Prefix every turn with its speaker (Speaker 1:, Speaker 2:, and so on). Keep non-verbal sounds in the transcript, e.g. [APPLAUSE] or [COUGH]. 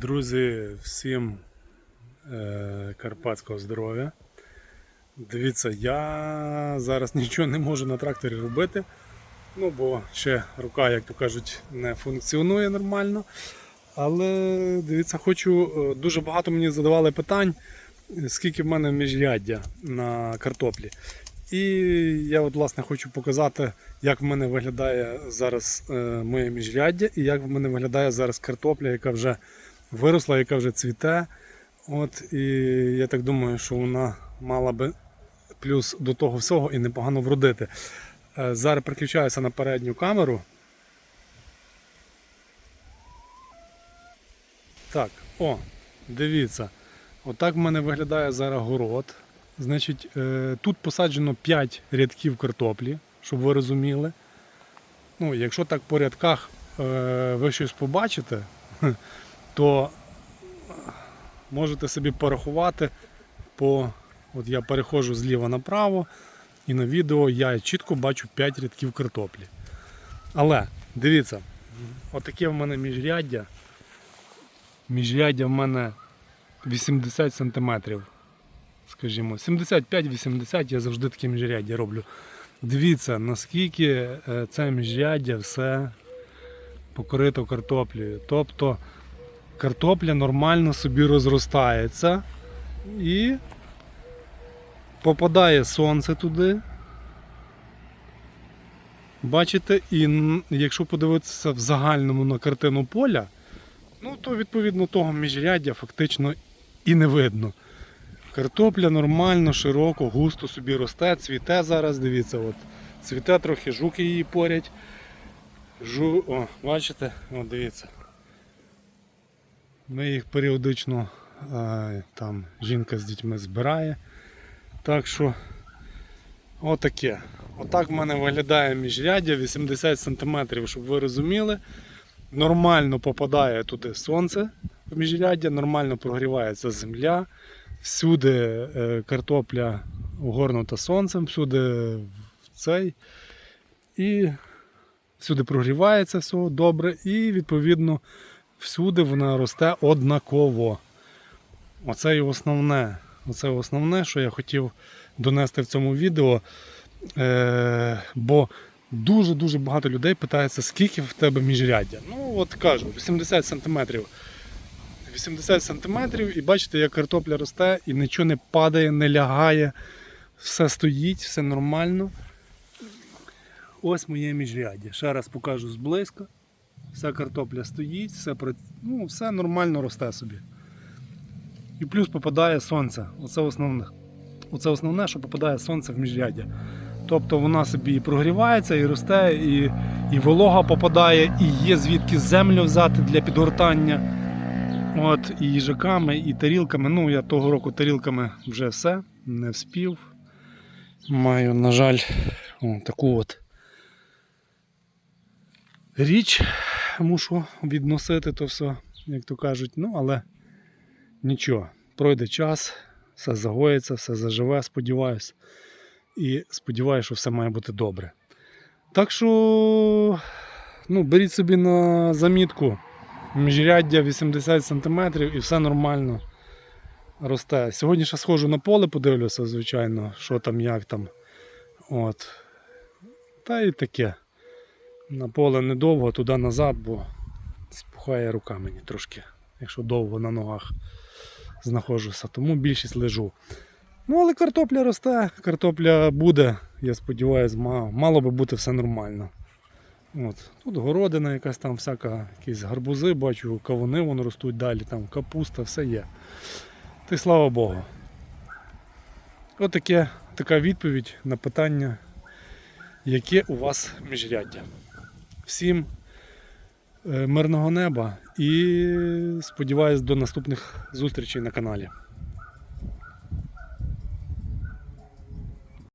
Speaker 1: Друзі, всім е, карпатського здоров'я. Дивіться, я зараз [LAUGHS] нічого не можу на тракторі робити, ну бо ще рука, як то кажуть, не функціонує нормально. Але дивіться, хочу, е, дуже багато мені задавали питань, е, скільки в мене міжряддя на картоплі. І я от, власне хочу показати, як в мене виглядає зараз е, моє міжряддя і як в мене виглядає зараз картопля, яка вже виросла, яка вже цвіте. От, і я так думаю, що вона мала би плюс до того всього і непогано вродити. Е, Зараз переключаюся на передню камеру. Так, о, дивіться. Отак в мене виглядає зараз город. Значить, е, тут посаджено 5 рядків картоплі, щоб ви розуміли. Ну, якщо так по рядках е, ви щось побачите, [LAUGHS] то можете собі порахувати по. От я переходжу зліва направо, і на відео я чітко бачу 5 рядків картоплі. Але дивіться, отаке в мене міжряддя. Міжряддя в мене 80 см. Скажімо, 75-80 я завжди таке міжряддя роблю. Дивіться, наскільки е, це міжряддя все покрито картоплею. Тобто картопля нормально собі розростається і попадає сонце туди. Бачите, і якщо подивитися в загальному на картину поля, ну то відповідно того міжряддя фактично і не видно. Картопля нормально, широко, густо собі росте, цвіте зараз, дивіться, от, цвіте трохи, жуки її порять. Жу... О, бачите, от дивіться. Ми їх періодично е, там жінка з дітьми збирає. Так що отаке. Отак в мене виглядає міжряддя 80 см, щоб ви розуміли. Нормально попадає туди сонце в міжряддя, нормально прогрівається земля. Всюди е, картопля огорнута сонцем, всюди цей. І всюди прогрівається все добре, і відповідно всюди вона росте однаково. Оце і основне. Оце основне, що я хотів донести в цьому відео. Е, бо дуже-дуже багато людей питається, скільки в тебе міжряддя. Ну, от кажу, 80 сантиметрів. 80 сантиметрів, і бачите, як картопля росте, і нічого не падає, не лягає, все стоїть, все нормально. Ось моє міжряддя. Ще раз покажу зблизька. Вся картопля стоїть, все, ну, все нормально росте собі. І плюс попадає сонце. Оце основне. Оце основне, що попадає сонце в міжряддя. Тобто вона собі і прогрівається, і росте, і, і волога попадає, і є звідки землю взяти для підгортання. От, і їжаками, і тарілками. Ну, я того року тарілками вже все, не вспів. Маю, на жаль, таку от річ мушу відносити то все, як то кажуть. Ну, але нічого, пройде час, все загоїться, все заживе, сподіваюся. І сподіваюся, що все має бути добре. Так що, ну, беріть собі на замітку міжряддя 80 см і все нормально росте. Сьогодні ще схожу на поле, подивлюся, звичайно, що там, як там. От. Та і таке. На поле недовго, туди назад, бо спухає рука мені трошки, якщо довго на ногах знаходжуся, тому більшість лежу. Ну, але картопля росте, картопля буде, я сподіваюся, мало би бути все нормально. От. Тут городина якась там всяка, якісь гарбузи, бачу, кавуни вон ростуть далі, там капуста, все є. Й слава Богу. Отаке, така відповідь на питання, яке у вас міжряддя. Всім е, мирного неба і сподіваюсь до наступних зустрічей на каналі.